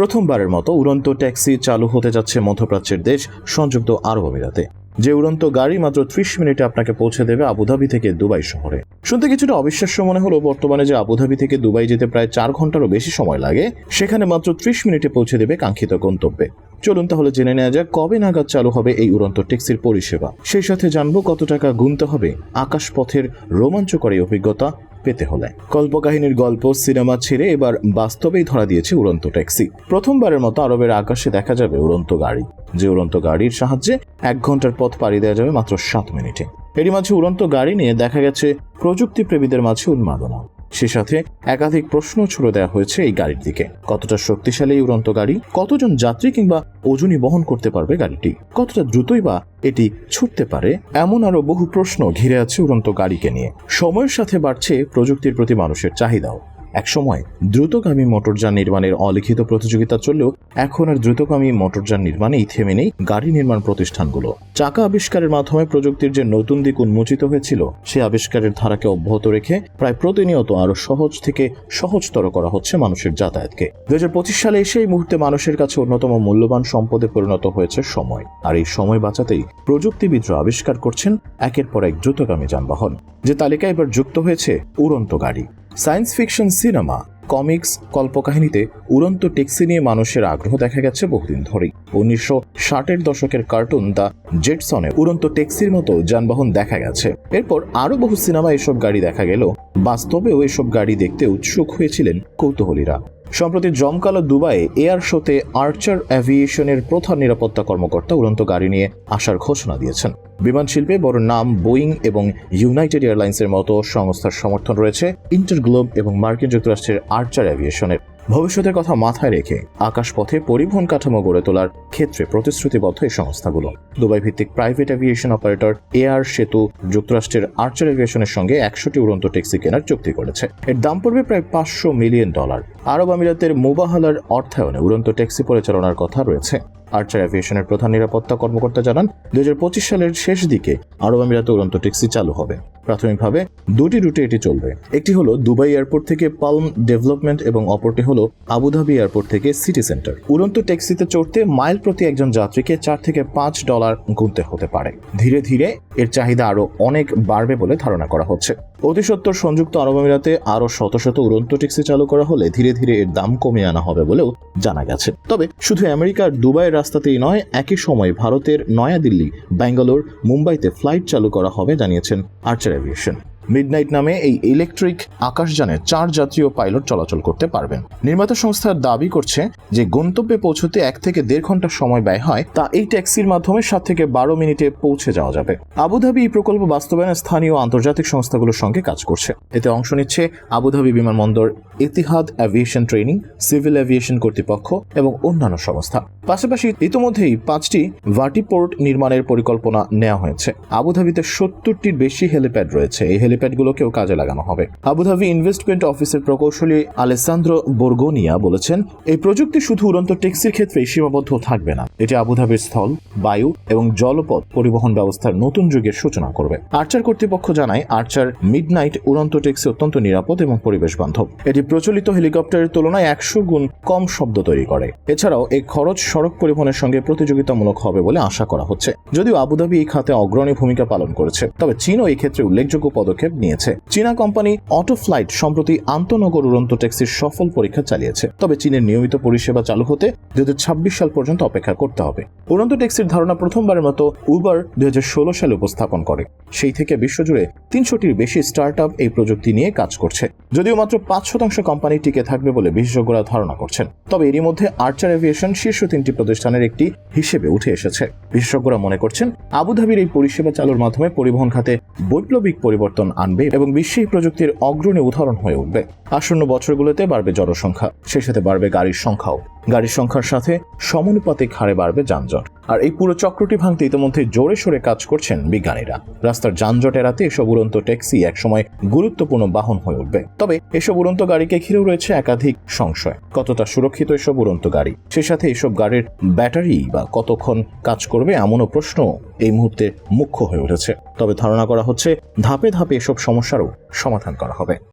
প্রথমবারের মতো উড়ন্ত ট্যাক্সি চালু হতে যাচ্ছে মধ্যপ্রাচ্যের দেশ, সংযুক্ত আরব আমিরাতে। যে উড়ন্ত গাড়ি মাত্র ত্রিশ মিনিটে আপনাকে পৌঁছে দেবে আবুধাবি থেকে দুবাই শহরে। শুনতে কিছুটা অবিশ্বাস্য মনে হলো, বর্তমানে যে আবুধাবি থেকে দুবাই যেতে প্রায় চার ঘন্টারও বেশি সময় লাগে, সেখানে মাত্র ত্রিশ মিনিটে পৌঁছে দেবে কাঙ্ক্ষিত গন্তব্যে। চলুন তাহলে জেনে নেওয়া যাক কবে নাগাদ চালু হবে এই উড়ন্ত ট্যাক্সির পরিষেবা। সেই সাথে জানব কত টাকা গুনতে হবে, আকাশপথের রোমাঞ্চকর অভিজ্ঞতা পেতে হলে। কল্পকাহিনীর গল্প, সিনেমা ছেড়ে এবার বাস্তবেই ধরা দিয়েছে উড়ন্ত ট্যাক্সি। প্রথমবারের মতো আরবের আকাশে দেখা যাবে উড়ন্ত গাড়ি। যে উড়ন্ত গাড়ির সাহায্যে এক ঘণ্টার পথ পাড়ি দেওয়া যাবে মাত্র সাত মিনিটে। এরই মাঝে উড়ন্ত গাড়ি নিয়ে দেখা গেছে প্রযুক্তিপ্রেমীদের মাঝে উন্মাদনা। সে সাথে একাধিক প্রশ্ন ছুড়ে দেওয়া হয়েছে এই গাড়ির দিকে। কতটা শক্তিশালী এই উড়ন্ত গাড়ি? কতজন যাত্রী কিংবা ওজনই বহন করতে পারবে গাড়িটি? কতটা দ্রুতই বা এটি ছুটতে পারে? এমন আরও বহু প্রশ্ন ঘিরে আছে উড়ন্ত গাড়িকে নিয়ে। সময়ের সাথে বাড়ছে প্রযুক্তির প্রতি মানুষের চাহিদাও। একসময় দ্রুতগামী মোটরযান নির্মাণের অলিখিত প্রতিযোগিতা চললেও এখন আর দ্রুতগামী মোটরযান নির্মাণেই থেমে নেই গাড়ি নির্মাণ প্রতিষ্ঠানগুলো। চাকা আবিষ্কারের মাধ্যমে প্রযুক্তির যে নতুন দিক উন্মোচিত হয়েছিল, সে আবিষ্কারের ধারাকে অব্যাহত রেখে প্রায় প্রতিনিয়ত আরও সহজ থেকে সহজতর করা হচ্ছে মানুষের যাতায়াতকে। দুই হাজার পঁচিশ সালে এসে এই মুহূর্তে মানুষের কাছে অন্যতম মূল্যবান সম্পদে পরিণত হয়েছে সময়। আর এই সময় বাঁচাতেই প্রযুক্তিবিদরা আবিষ্কার করছেন একের পর এক দ্রুতগামী যানবাহন। যে তালিকায় এবার যুক্ত হয়েছে উড়ন্ত গাড়ি। সায়েন্স ফিকশন সিনেমা, কমিক্স, কল্পকাহিনীতে উড়ন্ত ট্যাক্সি নিয়ে মানুষের আগ্রহ দেখা গেছে বহুদিন ধরেই। উনিশশো ষাটের দশকের কার্টুন দ্য জেটসনে উড়ন্ত ট্যাক্সির মতো যানবাহন দেখা গেছে। এরপর আরও বহু সিনেমা এসব গাড়ি দেখা গেল। বাস্তবেও এসব গাড়ি দেখতে উৎসুক হয়েছিলেন কৌতূহলীরা। সম্প্রতি জমকালো দুবাইয়ে এয়ার শোতে আর্চার অ্যাভিয়েশনের প্রধান নিরাপত্তা কর্মকর্তা উড়ন্ত গাড়ি নিয়ে আসার ঘোষণা দিয়েছেন। বিমান শিল্পে বড় নাম বোয়িং এবং ইউনাইটেড এয়ারলাইন্সের মতো সংস্থার সমর্থন রয়েছে ইন্টারগ্লোব এবং মার্কিন যুক্তরাষ্ট্রের আর্চার অ্যাভিয়েশনের। ভবিষ্যতের কথা মাথায় রেখে আকাশপথে পরিবহন কাঠামো গড়ে তোলার ক্ষেত্রে প্রতিশ্রুতিবদ্ধ এই সংস্থাগুলো। দুবাই ভিত্তিক প্রাইভেট এভিয়েশন অপারেটর এয়ার সেতু যুক্তরাষ্ট্রের আর্চার এভিয়েশনের সঙ্গে একশোটি উড়ন্ত ট্যাক্সি কেনার চুক্তি করেছে। এর দাম পড়বে প্রায় পাঁচশো মিলিয়ন ডলার। আরব আমিরাতের মুবাহালার অর্থায়নে উড়ন্ত ট্যাক্সি পরিচালনার কথা রয়েছে। আর্চার অ্যাভিয়েশনের প্রধান নিরাপত্তা কর্মকর্তা জানান দুই হাজার পঁচিশ সালের শেষ দিকে আরব আমিরাতে উড়ন্ত ট্যাক্সি চালু হবে। প্রাথমিকভাবে দুটি রুটে এটি চলবে। একটি হলো দুবাই এয়ারপোর্ট থেকে পালম ডেভেলপমেন্ট এবং অপরটি হলো আবুধাবি এয়ারপোর্ট থেকে সিটি সেন্টার। উড়ন্ত ট্যাক্সিতে চড়তে মাইল প্রতি একজন যাত্রীকে চার থেকে পাঁচ ডলার গুনতে হতে পারে। ধীরে ধীরে এর চাহিদা আরও অনেক বাড়বে বলে ধারণা করা হচ্ছে। অতি সত্তর সংযুক্ত আরব আমিরাতে আরও শত শত উড়ন্ত ট্যাক্সি চালু করা হলে ধীরে ধীরে এর দাম কমিয়ে আনা হবে বলেও জানা গেছে। তবে শুধু আমেরিকার দুবাইয়ের রাস্তাতেই নয়, একই সময় ভারতের নয়াদিল্লি, ব্যাঙ্গালোর, মুম্বাইতে ফ্লাইট চালু করা হবে, জানিয়েছেন আর্চার অ্যাভিয়েশন মিডনাইট নামে এই ইলেকট্রিক আকাশযানে চার ও পাইলট চলাচল করতে পারবেন। নির্মাতা সংস্থার দাবি করছে যে, গন্তব্যে পৌঁছতে এক থেকে দেড় ঘণ্টা সময় ব্যয় হয়, তা এই ট্যাক্সির মাধ্যমে সাত থেকে বারো মিনিটে পৌঁছে যাওয়া যাবে। আবুধাবি এই প্রকল্প বাস্তবায়নে স্থানীয় আন্তর্জাতিক সংস্থাগুলোর সঙ্গে কাজ করছে। এতে অংশ নিচ্ছে আবুধাবি বিমানবন্দর Etihad aviation training civil aviation কর্তৃপক্ষ এবং অন্যান্য সংস্থা। পাশাপাশি ইতোমধ্যেই পাঁচটি ভার্টিপোর্ট নির্মাণের পরিকল্পনা নেওয়া হয়েছে। আবুধাবিতে সত্তরটির বেশি হেলিপ্যাড রয়েছে। এই হেলিপ্যাডগুলোকেও কাজে লাগানো হবে। আবুধাবি ইনভেস্টমেন্ট অফিসের প্রকৌশলী আলেসান্দ্র বোর্গোনিয়া বলেছেন, এই প্রযুক্তি শুধু উড়ন্ত ট্যাক্সির ক্ষেত্রেই সীমাবদ্ধ থাকবে না। এটি আবুধাবির স্থল, বায়ু এবং জলপথ পরিবহন ব্যবস্থার নতুন যুগের সূচনা করবে। আর্চার কর্তৃপক্ষ জানায়, আর্চার মিডনাইট উড়ন্ত ট্যাক্সি অত্যন্ত নিরাপদ এবং পরিবেশ বান্ধব। এটি প্রচলিত হেলিকপ্টারের তুলনায় একশো গুণ কম শব্দ তৈরি করে। এছাড়াও এই খরচ সড়ক পরিবহনের সঙ্গে প্রতিযোগিতামূলক হবে বলে আশা করা হচ্ছে। যদিও আবুধাবি এই খাতে অগ্রণী ভূমিকা পালন করেছে, তবে চীনও এই ক্ষেত্রে উল্লেখযোগ্য পদক্ষেপ নিয়েছে। চীনা কোম্পানি অটো ফ্লাইট সম্প্রতি আন্তনগর উড়ন্ত ট্যাক্সির সফল পরীক্ষা চালিয়েছে। তবে চীনের নিয়মিত পরিষেবা চালু হতে দু সাল পর্যন্ত অপেক্ষা করতে হবে। উড়ন্ত ট্যাক্সির ধারণা প্রথমবারের মতো উবার দুই সালে উপস্থাপন করে। সেই থেকে বিশ্বজুড়ে তিনশোটির বেশি স্টার্ট এই প্রযুক্তি নিয়ে কাজ করছে। যদিও মাত্র পাঁচ শতাংশ কোম্পানি টিকে থাকবে বলে বিশেষজ্ঞরা ধারণা করছেন। তবে এরই মধ্যে আর্চার এভিয়েশন শীর্ষ তিনটি প্রতিষ্ঠানের একটি হিসেবে উঠে এসেছে। বিশেষজ্ঞরা মনে করছেন, আবুধাবির এই পরিষেবা চালুর মাধ্যমে পরিবহন খাতে বৈপ্লবিক পরিবর্তন আনবে এবং বিশ্বে প্রযুক্তির অগ্রণী উদাহরণ হয়ে উঠবে। আসন্ন বছরগুলোতে বাড়বে জনসংখ্যা, সেই সাথে বাড়বে গাড়ির সংখ্যাও। গাড়ির সংখ্যার সাথে সমানুপাতিক হারে বাড়বে যানজট। আর এই পুরো চক্রটি ভাঙতে ইতিমধ্যে জোরে সোরে কাজ করছেন বিজ্ঞানীরা। রাস্তার যানজট এড়াতে এসব উড়ন্ত ট্যাক্সি একসময় গুরুত্বপূর্ণ বাহন হয়ে উঠবে। তবে এসব উড়ন্ত গাড়িকে ঘিরেও রয়েছে একাধিক সংশয়। কতটা সুরক্ষিত এসব উড়ন্ত গাড়ি? সে সাথে এসব গাড়ির ব্যাটারি বা কতক্ষণ কাজ করবে এমনও প্রশ্ন এই মুহূর্তে মুখ্য হয়ে উঠেছে। তবে ধারণা করা হচ্ছে ধাপে ধাপে এসব সমস্যারও সমাধান করা হবে।